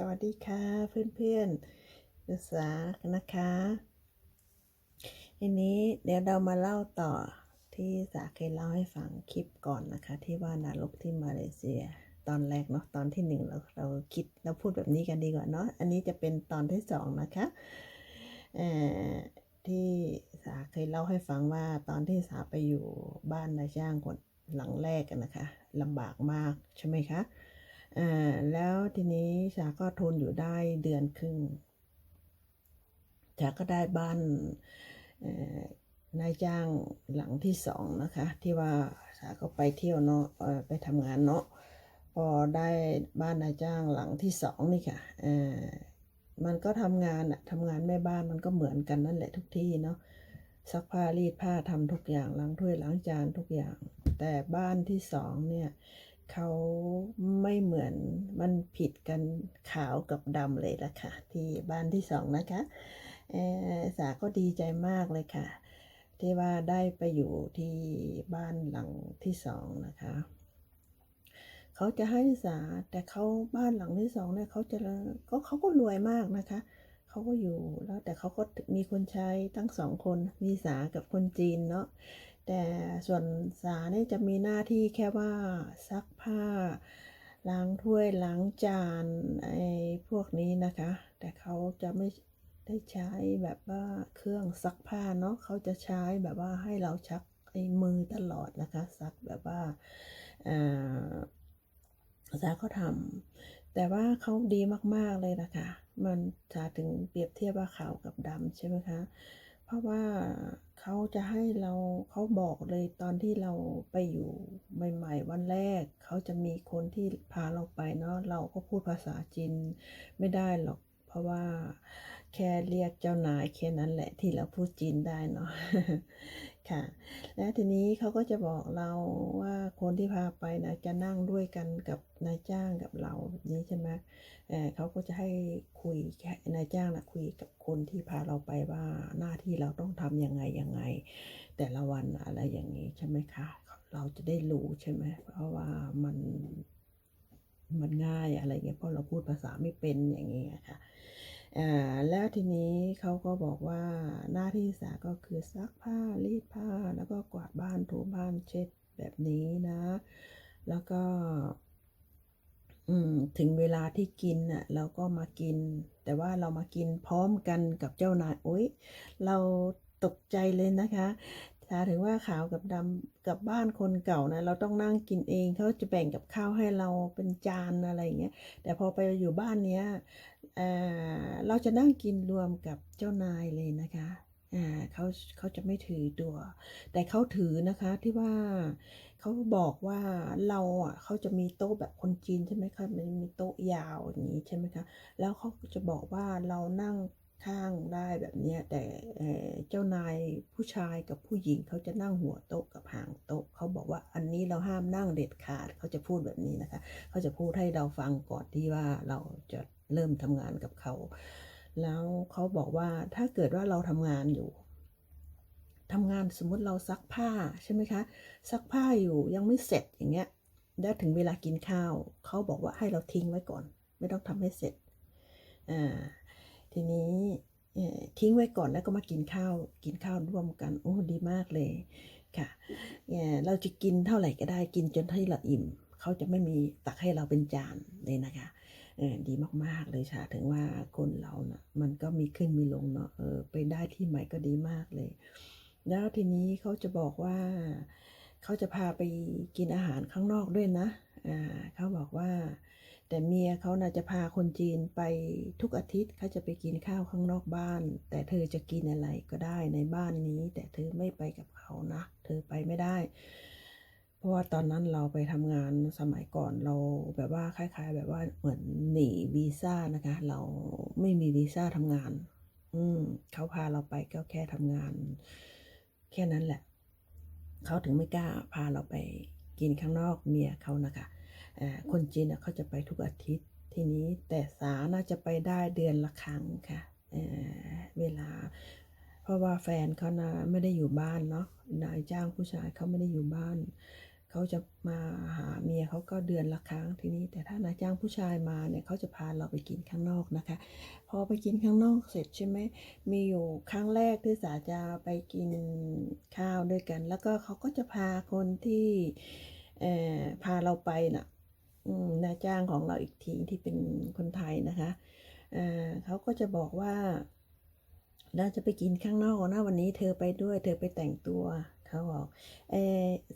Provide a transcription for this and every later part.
สวัสดีค่ะเพื่อนๆศึกษานะคะ ทีนี้เดี๋ยวเรามาเล่าต่อที่สาเคยเล่าให้ฟังคลิปก่อนนะคะ ที่ว่านรกที่มาเลเซีย ตอนแรกเนาะตอนที่หนึ่งเราเราคิดเราพูดแบบนี้กันดีกว่าเนาะอันนี้จะเป็นตอนที่สองนะคะที่สาเคยเล่าให้ฟังว่าตอนที่สาไปอยู่บ้านนายจ้างคนหลังแรกกันนะคะลำบากมากใช่ไหมคะ แล้วทีนี้ชาก็ทนอยู่ได้เดือนครึ่งชาก็ได้บ้านนายจ้างหลังที่สองนะคะ ที่ว่าชาก็ไปเที่ยวเนาะไปทำงานเนาะพอได้บ้านนายจ้างหลังที่สองนี่ค่ะมันก็ทำงานอะทำงานแม่บ้านมันก็เหมือนกันนั่นแหละทุกที่เนาะซักผ้ารีดผ้าทำทุกอย่างล้างถ้วยล้างจานทุกอย่าง แต่บ้านที่สองเนี่ย เขาไม่เหมือนมันผิดกันขาวกับดำเลยละค่ะ ที่บ้านที่สองนะคะเออสาก็ดีใจมากเลยค่ะ ที่ว่าได้ไปอยู่ที่บ้านหลังที่สองนะคะเขาจะให้สาแต่เขาบ้านหลังที่สองเนี่ยเขาจะก็เขาก็รวยมากนะคะเขาก็อยู่แล้วแต่เขาก็มีคนใช้ทั้งสองคนมีสากับคนจีนเนาะ แต่ส่วนสาเนี่ยจะมีหน้าที่แค่ว่าซักผ้า ล้างถ้วยล้างจานไอ้พวกนี้นะคะ แต่เขาจะไม่ได้ใช้แบบว่าเครื่องซักผ้าเนาะเขาจะใช้แบบว่าให้เราชักไอ้มือตลอดนะคะ ซักแบบว่าอ่าสาเขาทำแต่ว่าเขาดีมากๆเลยนะคะ มันจะถึงเปรียบเทียบว่าขาวกับดำใช่ไหมคะ เพราะว่า เขาจะให้เราเขาบอกเลยตอนที่เราไปอยู่ใหม่ๆวันแรก เขาจะมีคนที่พาเราไปเนาะเราก็พูดภาษาจีนไม่ได้หรอก เพราะว่าแค่เรียกเจ้านายแค่นั้นแหละที่เราพูดจีนได้เนาะ ค่ะ แล้วทีนี้เขาก็จะบอกเราว่าคนที่พาไปนะจะนั่งด้วยกันกับนายจ้างกับเราแบบนี้ใช่ไหมเออเขาก็จะให้คุยแค่นายจ้างนะคุยกับคนที่พาเราไปว่าหน้าที่เราต้องทำยังไงยังไง แต่ละวันอะไรอย่างนี้ใช่ไหมคะเราจะได้รู้ใช่ไหมเพราะว่ามันมันง่ายอะไรเงี้ยเพราะเราพูดภาษาไม่เป็นอย่างเงี้ยค่ะ อ่าแล้วทีนี้เขาก็บอกว่าหน้าที่สาก็คือซักผ้ารีดผ้าแล้วก็กวาดบ้านถูบ้านเช็ดแบบนี้นะ แล้วก็ถึงเวลาที่กินน่ะเราก็มากิน แต่ว่าเรามากินพร้อมกันกับเจ้านายโอ๊ยเราตกใจเลยนะคะถ้าถึงว่าขาวกับดำกับบ้านคนเก่านะเราต้องนั่งกินเองเขาจะแบ่งกับข้าวให้เราเป็นจานอะไรอย่างเงี้ยแต่พอไปอยู่บ้านเนี้ย เเราจะนั่งกินรวมกับเจ้านายเลยนะคะเขาเขาจะไม่ถือตัว แต่เขาถือนะคะที่ว่าเขาบอกว่าเราอะเขาจะมีโต๊ะแบบคนจีนใช่ไหมคะมันมีโต๊ะยาวอย่างนี้ใช่ไหมคะแล้วเขาจะบอกว่าเรานั่งข้างได้แบบเนี้ยแต่เเจ้านายผู้ชายกับผู้หญิงเขาจะนั่งหัวโต๊ะกับหางโต๊ะเขาบอกว่าอันนี้เราห้ามนั่งเด็ดขาดเขาจะพูดแบบนี้นะคะเขาจะพูดให้เราฟังก่อนที่ว่าเราจะ เริ่มทำงานกับเขา แล้วเขาบอกว่าถ้าเกิดว่าเราทำงานอยู่ทำงานสมมุติเราซักผ้าใช่ไหมคะ ซักผ้าอยู่ยังไม่เสร็จอย่างเงี้ยแล้วถึงเวลากินข้าว เขาบอกว่าให้เราทิ้งไว้ก่อน ไม่ต้องทำให้เสร็จอ่าทีนี้เอ่อทิ้งไว้ก่อนแล้วก็มากินข้าว กินข้าวร่วมกัน โอ้ดีมากเลยค่ะเอ่อเราจะกินเท่าไหร่ก็ได้กินจนให้เราอิ่ม เขาจะไม่มีตักให้เราเป็นจานเลยนะคะ ดีมากๆเลยค่ะ ถึงว่าคนเรานะ่ะมันก็มีขึ้นมีลงเนาะเออไปได้ที่ใหม่ก็ดีมากเลย แล้วทีนี้เขาจะบอกว่าเขาจะพาไปกินอาหารข้างนอกด้วยนะอ่าเขาบอกว่า แต่เมียเขาน่ะจะพาคนจีนไปทุกอาทิตย์เขาจะไปกินข้าวข้างนอกบ้าน แต่เธอจะกินอะไรก็ได้ในบ้านนี้ แต่เธอไม่ไปกับเขานะ เธอไปไม่ได้ เพราะว่าตอนนั้นเราไปทำงานสมัยก่อนเราแบบว่าคล้าย ๆ แบบว่าเหมือนหนีวีซ่านะคะ เราไม่มีวีซ่าทำงาน อืมเขาพาเราไปก็แค่ทำงาน แค่นั้นแหละ เขาถึงไม่กล้าพาเราไปกินข้างนอกเมียเขานะคะคนจีนเขาจะไปทุกอาทิตย์ทีนี้แต่สาน่าจะไปได้เดือนละครั้งค่ะเเวลา เพราะว่าแฟนเขานะไม่ได้อยู่บ้านเนาะนายจ้างผู้ชายเขาไม่ได้อยู่บ้าน เขาจะมาหาเมียเขาก็เดือนละครั้งทีนี้ แต่ถ้านายจ้างผู้ชายมาเนี่ยเขาจะพาเราไปกินข้างนอกนะคะ พอไปกินข้างนอกเสร็จใช่ไหมมีอยู่ครั้งแรกที่สาจะไปกินข้าวด้วยกัน แล้วก็เขาก็จะพาคนที่เอ่อพาเราไปน่ะนายจ้างของเราอีกทีที่เป็นคนไทยนะคะเอ่อเขาก็จะบอกว่าเราจะไปกินข้างนอกนะวันนี้เธอไปด้วย เธอไปแต่งตัว เขาบอกเอ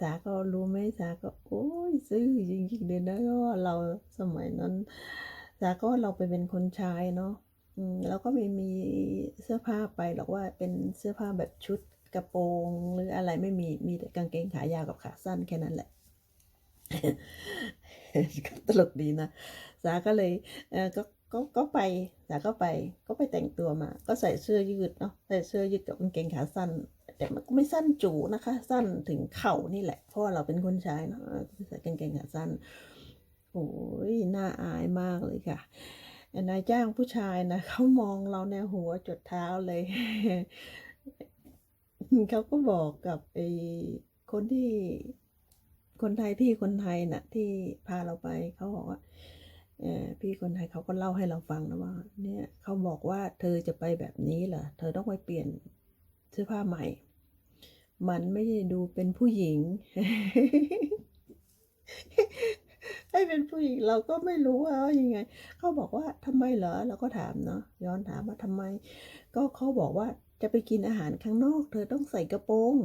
สาก็รู้ไหมสาก็โอ้ยซื่อจริงๆเลยนะก็เราสมัยนั้น สาก็เราไปเป็นคนชายเนาะอืมแล้วก็ไม่มีเสื้อผ้าไปหรอกว่าเป็นเสื้อผ้าแบบชุดกระโปรงหรืออะไรไม่มีมีแต่กางเกงขายาวกับขาสั้นแค่นั้นแหละก็ตลกดีนะสาก็เลยเออก็ก็ก็ไปสาก็ไปก็ไปแต่งตัวมา ก็ใส่เสื้อยืดเนาะใส่เสื้อยืดกับกางเกงขาสั้น แต่มันก็ไม่สั้นจูนะคะ สั้นถึงเข่านี่แหละ เพราะว่าเราเป็นคนชายเนาะใส่กางเกงขาสั้นโอ้ยน่าอายมากเลยค่ะนายจ้างผู้ชายนะเขามองเราในหัวจดเท้าเลยเขาก็บอกกับไอ้คนที่คนไทยพี่คนไทยน่ะ ที่พาเราไปเขาบอกว่าพี่คนไทยเขาก็เล่าให้เราฟังนะว่า เนี่ยเขาบอกว่าเธอจะไปแบบนี้เหรอเธอต้องไปเปลี่ยนเสื้อผ้าใหม่ มันไม่ได้ดูเป็นผู้หญิง ให้เป็นผู้หญิงเราก็ไม่รู้ว่ายังไง เขาบอกว่าทำไมเหรอเราก็ถามเนาะย้อนถามว่าทำไม ก็เขาบอกว่าจะไปกินอาหารข้างนอก เธอต้องใส่กระโปรง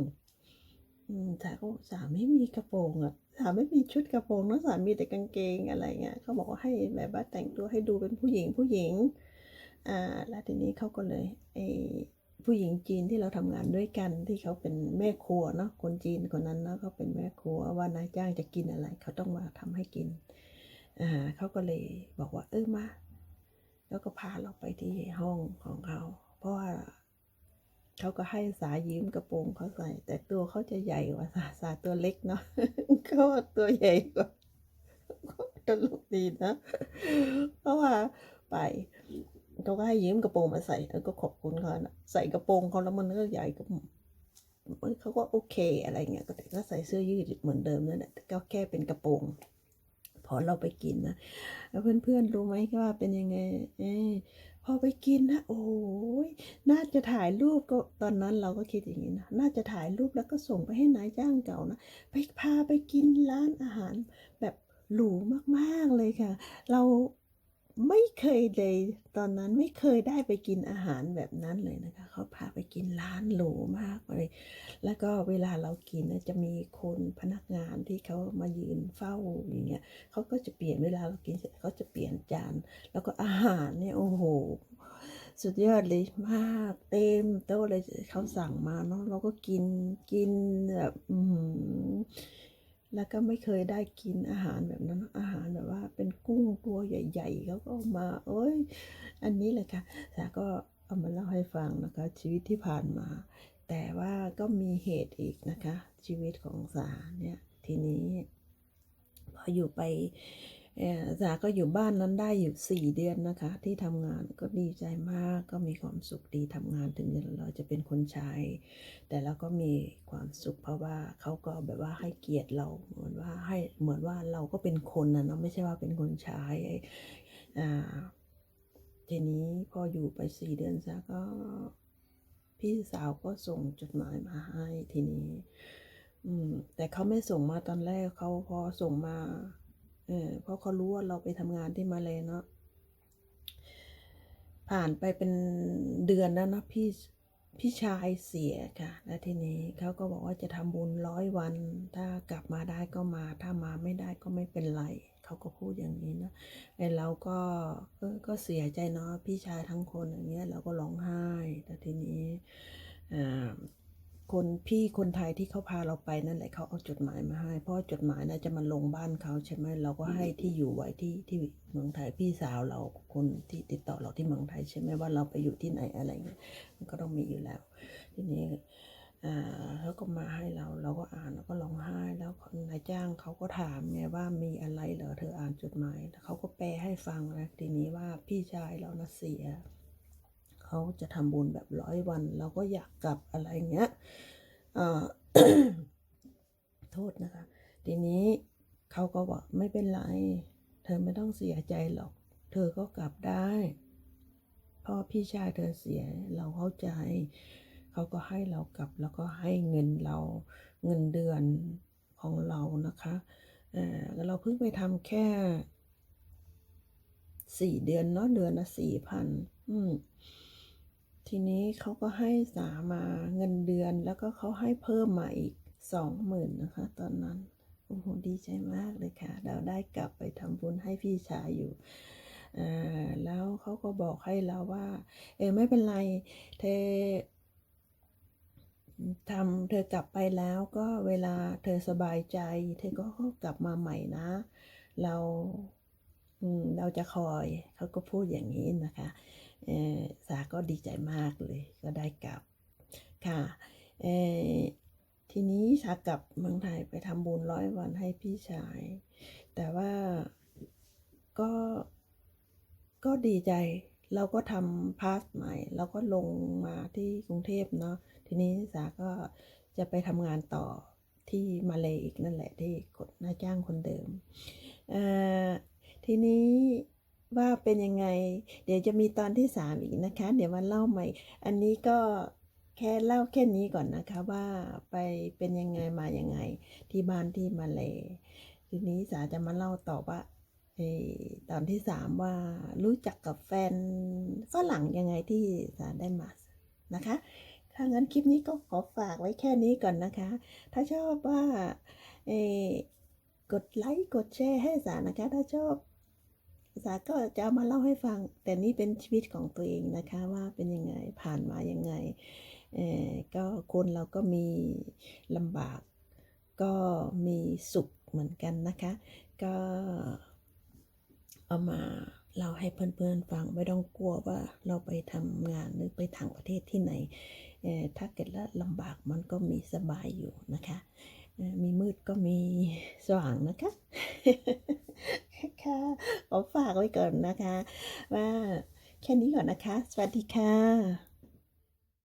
สาก็สาไม่มีกระโปรงอะสาไม่มีชุดกระโปรงนะสามีแต่กางเกงอะไรเงี้ยเขาบอกว่าให้แบบว่าแต่งตัวให้ดูเป็นผู้หญิงผู้หญิง อ่า แล้วทีนี้เขาก็เลยไอ ผู้หญิงจีนที่เราทำงานด้วยกันที่เขาเป็นแม่ครัวเนาะคนจีนคนนั้นเนาะเขาเป็นแม่ครัวว่านายจ้างจะกินอะไร เขาต้องมาทำให้กินอ่าเขาก็เลยบอกว่า เออมา แล้วก็พาเราไปที่ห้องของเขา เพราะว่าเขาก็ให้สายืมกระโปรงเขาใส่ แต่ตัวเขาจะใหญ่กว่าสาสาตัวเล็กเนาะเขาตัวใหญ่กว่าตลกดีนะเพราะว่าไป เขาก็ให้ยืมกระโปรงมาใส่เออก็ขอบคุณเขานะใส่กระโปรงเขาแล้วมันก็ใหญ่ก็เขาก็โอเคอะไรเงี้ยก็แต่ก็ใส่เสื้อยืดเหมือนเดิมนั่นแหละก็แค่เป็นกระโปรงพอเราไปกินนะแล้วเพื่อนๆรู้ไหมว่าเป็นยังไงเออพอไปกินนะโอ้ยน่าจะถ่ายรูปก็ตอนนั้นเราก็คิดอย่างนี้นะน่าจะถ่ายรูปแล้วก็ส่งไปให้นายจ้างเก่านะไปพาไปกินร้านอาหารแบบหรูมากๆเลยค่ะ เรา ไม่เคยเลยตอนนั้นไม่เคยได้ไปกินอาหารแบบนั้นเลยนะคะเขาพาไปกินร้านหรูมากเลย แล้วก็เวลาเรากินจะมีคนพนักงานที่เขามายืนเฝ้าอย่างเงี้ยเขาก็จะเปลี่ยนเวลาเรากินเสร็จเขาจะเปลี่ยนจาน แล้วก็อาหารเนี่ยโอ้โห สุดยอดเลยมากเต็มโต๊ะเลยเขาสั่งมาเนาะเราก็กินกินแบบอื แล้วก็ไม่เคยได้กินอาหารแบบนั้น อาหารแบบว่า เป็นกุ้งตัวใหญ่ๆเขาก็มา เอ้ย อันนี้แหละค่ะสาก็เอามาเล่าให้ฟังนะคะ ชีวิตที่ผ่านมา แต่ว่าก็มีเหตุอีกนะคะ ชีวิตของสาเนี่ยทีนี้พออยู่ไป สาก็อยู่บ้านนั้นได้อยู่สี่เดือนนะคะ ที่ทำงานก็ดีใจมากก็มีความสุขดีทำงานถึงเราจะเป็นคนใช้ แต่เราก็มีความสุขเพราะว่าเขาก็แบบว่าให้เกียรติเราเหมือนว่าให้เหมือนว่าเราก็เป็นคนนะเนาะไม่ใช่ว่าเป็นคนใช้อ่าทีนี้พออยู่ไปสี่เดือนซะก็พี่สาวก็ส่งจดหมายมาให้ทีนี้ อืม แต่เขาไม่ส่งมาตอนแรกเขาพอส่งมา เออเพราะเขารู้ว่าเราไปทำงานที่มาเลยเนาะผ่านไปเป็นเดือนแล้วนะพี่พี่ชายเสียค่ะ แล้วทีนี้เขาก็บอกว่าจะทำบุญร้อยวัน ถ้ากลับมาได้ก็มา ถ้ามาไม่ได้ก็ไม่เป็นไร เขาก็พูดอย่างนี้นะไอ้เราก็เออก็เสียใจเนาะพี่ชายทั้งคนอย่างเงี้ยเราก็ร้องไห้ แต่ทีนี้อ่า คนพี่คนไทยที่เขาพาเราไปนั่นแหละเขาเอาจดหมายมาให้ เพราะจดหมายน่าจะมาลงบ้านเขาใช่ไหมเราก็ให้ที่อยู่ไว้ที่ที่เมืองไทยพี่สาวเราคนที่ติดต่อเราที่เมืองไทยใช่ไหมว่าเราไปอยู่ที่ไหนอะไรเงี้ยมันก็ต้องมีอยู่แล้ว ทีนี้อ่าเขาก็มาให้เราเราก็อ่านแล้วก็ร้องไห้แล้วนนายจ้างเขาก็ถามไงว่ามีอะไรเหรอเธออ่านจดหมายแล้วเขาก็แปลให้ฟังนะทีนี้ว่าพี่ชายเรานะเสีย เขาจะทำบุญแบบร้อยวัน เราก็อยากกลับอะไรเงี้ยโทษนะคะ ทีนี้เขาก็บอกไม่เป็นไร เธอไม่ต้องเสียใจหรอก เธอก็กลับได้เพ่อพี่ชายเธอเสียเราเข้าใจ เขาก็ให้เรากลับแล้วก็ให้เงินเราเงินเดือนของเรานะคะเออแล้วเราเพิ่งไปทำแค่สี่เดือนเนาะเดือนละสี่พันอืม ทีนี้เขาก็ให้สามาเงินเดือนแล้วก็เขาให้เพิ่มมาอีกสองหมื่นนะคะ ตอนนั้นโอ้โหดีใจมากเลยค่ะ เราได้กลับไปทำบุญให้พี่ชายอยู่อแล้วเขาก็บอกให้เราว่า เออไม่เป็นไรเธอทำเธอกลับไปแล้วก็เวลาเธอสบายใจ เธอก็กลับมาใหม่นะ เราเราจะคอยเขาก็พูดอย่างนี้นะคะ สาก็ดีใจมากเลยก็ได้กลับค่ะทีนี้สากลับเมืองไทยไปทำบุญร้อยวันให้พี่ชาย แต่ว่าก็ก็ดีใจเราก็ทำพาสใหม่เราก็ลงมาที่กรุงเทพเนาะทีนี้สาก็จะไปทำงานต่อที่มาเลยอีกนั่นแหละที่คนนายจ้างคนเดิมเอ่อทีนี้ ว่าเป็นยังไง เดี๋ยวจะมีตอนที่สามอีกนะคะ เดี๋ยวมาเล่าใหม่ อันนี้ก็แค่เล่าแค่นี้ก่อนนะคะว่าไปเป็นยังไงมายังไง ที่บ้านที่มาเลยทีนี้สาจะมาเล่าต่อว่าเออตอนที่สามว่ารู้จักกับแฟนฝรั่งยังไงที่สาได้มานะคะ ถ้างั้นคลิปนี้ก็ขอฝากไว้แค่นี้ก่อนนะคะ ถ้าชอบว่าเออกดไลค์กดแชร์ให้สานะคะ ถ้าชอบ สาก็จะเอามาเล่าให้ฟัง แต่นี่เป็นชีวิตของตัวเองนะคะว่าเป็นยังไงผ่านมายังไงเออก็คนเราก็มีลำบาก ก็มีสุขเหมือนกันนะคะ ก็เอามาเล่าให้เพื่อนๆฟังไม่ต้องกลัวว่าเราไปทำงานหรือไปต่างประเทศที่ไหนเออถ้าเกิดแล้วลำบากมันก็มีสบายอยู่นะคะ มีมืดก็มีสว่างนะคะ ค่ะ ขอฝากไว้ก่อนนะคะ ว่าแค่นี้ก่อนนะคะ สวัสดีค่ะ